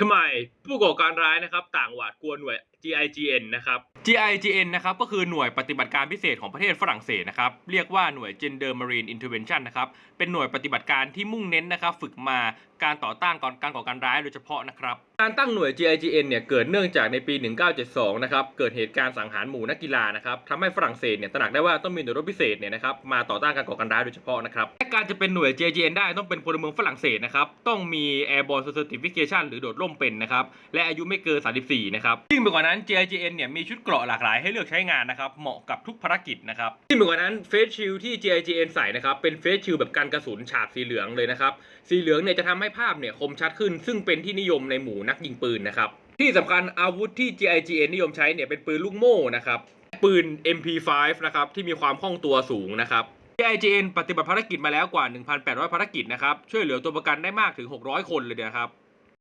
ทำไมผู้ก่อการร้ายนะครับ ต่างหวาดกลัวหน่วย GIGN นะครับ GIGN นะครับก็คือหน่วยปฏิบัติการพิเศษของประเทศฝรั่งเศสนะครับเรียกว่าหน่วย Gender Marine Intervention นะครับเป็นหน่วยปฏิบัติการที่มุ่งเน้นนะครับฝึกมาการต่อต้านก่อนการก่อการร้ายโดยเฉพาะนะครับการตั้งหน่วย GIGN เนี่ยเกิดเนื่องจากในปี 1972 นะครับเกิดเหตุการณ์สังหารหมู่นักกีฬานะครับทำให้ฝรั่งเศสเนี่ยตระหนักได้ว่าต้องมีหน่วยรบพิเศษเนี่ยนะครับมาต่อต้านการก่อการร้ายโดยเฉพาะนะครับและการจะเป็นหน่วย GIGN ได้ต้องเป็นพลเมืองฝรั่งเศสนะครับต้องมี Airborne Certification หรือโดดร่มเป็นนะครับและอายุไม่เกิน 34 นะครับยิ่งไปกว่านั้น GIGN เนี่ยมีชุดเกราะหลากหลายให้เลือกใช้งานนะครับ เหมาะกับทุกภารกิจนะครับยิ่งไปกว่านั้นเฟสชิลที่ GIGN ใส่นะครับ เป็นเฟสชิลแบบกันกระสุนฉาบสีเหลืองเลยนะครับ สีเหลืองเนี่ยจะทำให้ภาพเนี่ยคมชัดขึ้น ซึ่งเป็นที่นิยมในหมู่นักยิงปืนนะครับ ที่สำคัญอาวุธที่ GIGN นิยมใช้เนี่ยเป็นปืนลูกโม่นะครับปืน MP5 นะครับที่มีความคล่องตัวสูงนะครับ GIGN ปฏิบัติภารกิจมาแล้วกว่า 1,800 ภารกิจนะครับช่วยเหลือตัวประกันได้มากถึง 600 คนเลยนะครับ